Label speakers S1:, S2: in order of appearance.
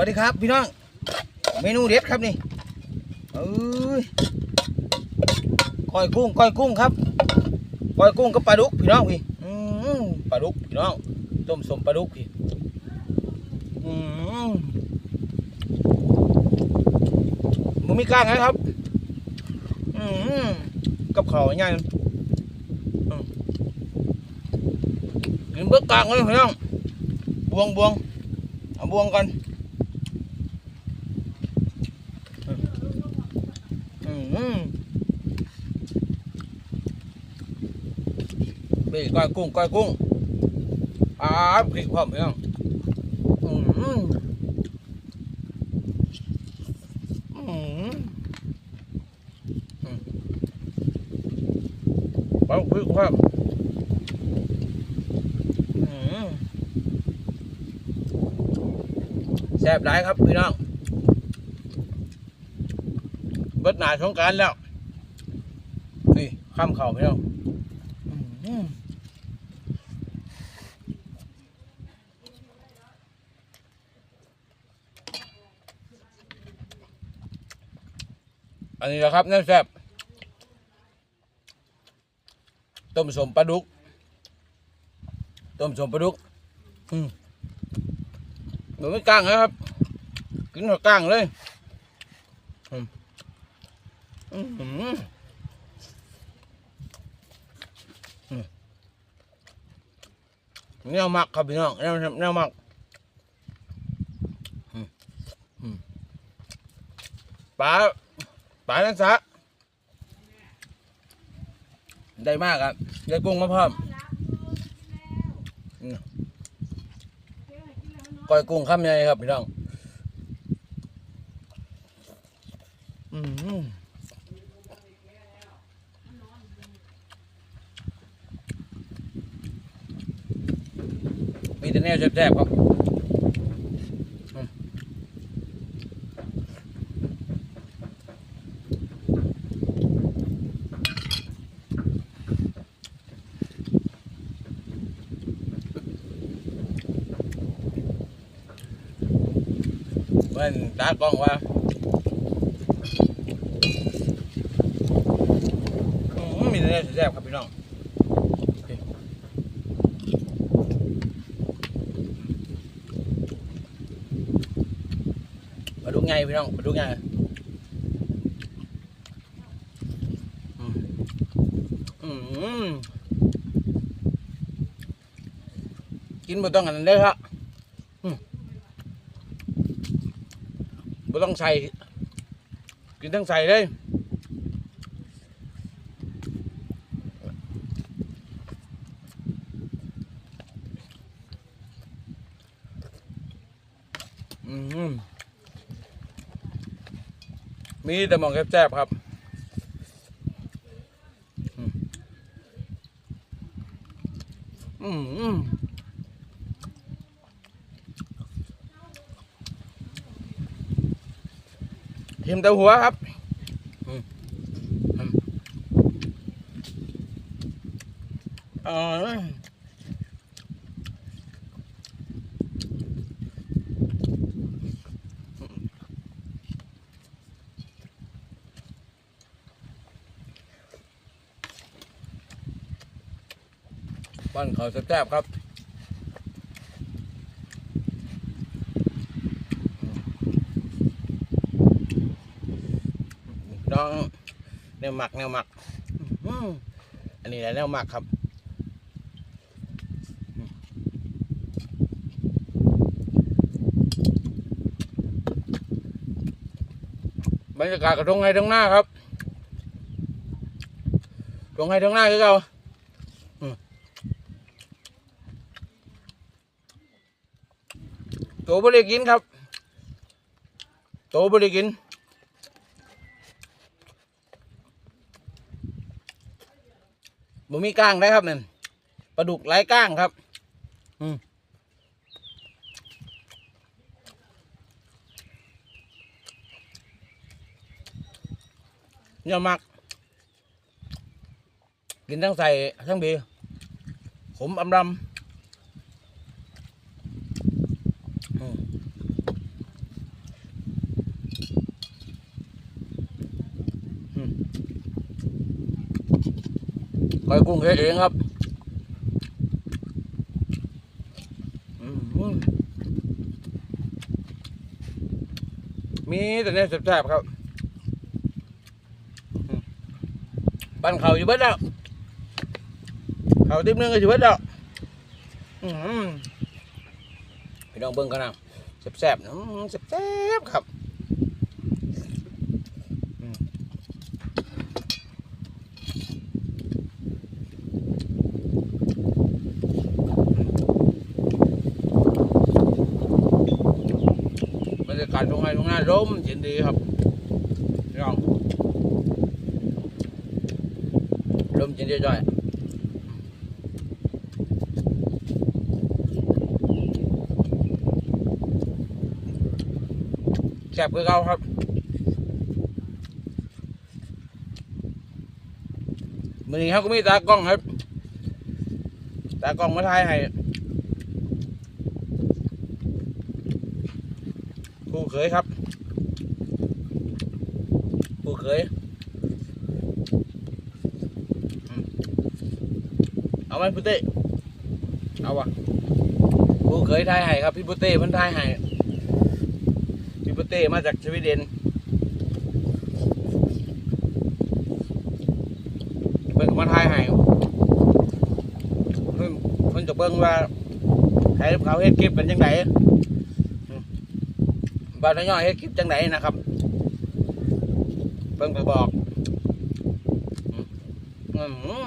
S1: วัสดีครับพี่น้อง เมนูเด็ดครับนี่เอ้ยก้อยกุ้งก้อยกุ้งครับก้อยกุ้งกับปลาดุกพี่น้องพี่ปลาดุกพี่น้องต้มสมปลาดุกพี่มมึงมีกล้างไหมครับกับข้าวง่ายกินเบิกกลางเลยพี่น้องบวงบวงเอาบวงก่อน อืมเบก้อยกุ้งก้อยกุ้งอ่าพริกพร้อมพี่น้องอืมอืมอืมเอาพริกพร้อมอืมแซ่บหลายครับพี่น้อง บิดหนาสงการแล้ว นี่ข้ามเข่าไปแล้วอื้อหืออันนี้แหละครับน้ำแซ่บต้มสมปลาดุก ต้มสมปลาดุกอืมหนูไม่กล้างนะครับ กินหัวกล้างเลย อืมอืมแนวมักครับพี่น้องแนวแนวมักอืมอืมปลาปลานันสะได้มากครับได้กุ้งมาเพิ่มก้อยกุ้งข้ามยังไงครับพี่น้อง อืม มีแต่แนวแซ่บๆครับมเพื่อนตากล้องว่าอืมมีแต่แซ่บๆครับพี่น้องโอเคมาดู ไงพี่น้องมาดูไงกินบ่ต้องอันนั้นเด้อครับบ่ต้องใส่ กินทั้งใส่เลยอืม มีแต่มองแซ่บๆครับอืมทิมแต่หัวครับอืมอื ปั้นเขาแซ่บๆครับน้องแนวหมักแนวหมักอันนี้แหละแนวหมักครับบรรยากาศกระทงไห้ทงหน้าครับ ทงไห้ทงหน้าคือเรา ตัวบริกินครับตัวบริกินบ่มีก้างได้ครับเนั่นปลาดุกไร้ก้างครับ อืมเนี่ยมัก กินทั้งใส่ทั้งเบียร์ขมอำดำ คอยกุ้งเองครับมีแต่เนี่ยแซ่บๆครับบ้นเขาอยู่เบิดแล้วเขาติ๊บนึงก็อยู่เบิดแล้วอืม พี่น้องเบิ่งกันนะแซ่บๆนะแซ่บๆครับบรรยากาศตรงไหนตรงนั้นร่มเย็นดีครับพี่น้องร่มเย็นดีจ้อย ซ่บคือเก่าครับมือนี้เขาก็มีตากล้องครับ ตากล้องมาถ่ายให้ผู้เคยครับผู้เคยเอาไหมพุเต้เอาวะผู้เคยทายให้ครับพี่พุเต้เพิ่นทายให้ เต้มาจากสวีเดนเพิ่นมาทายให้เพิ่นเพิ่นจะเบิ่งว่าให้เขาเฮ็ดคลิปเป็นจังไดบ้านน้อยเฮ็ดคลิปจังไหนนะครับ เพิ่งไปบอกอืม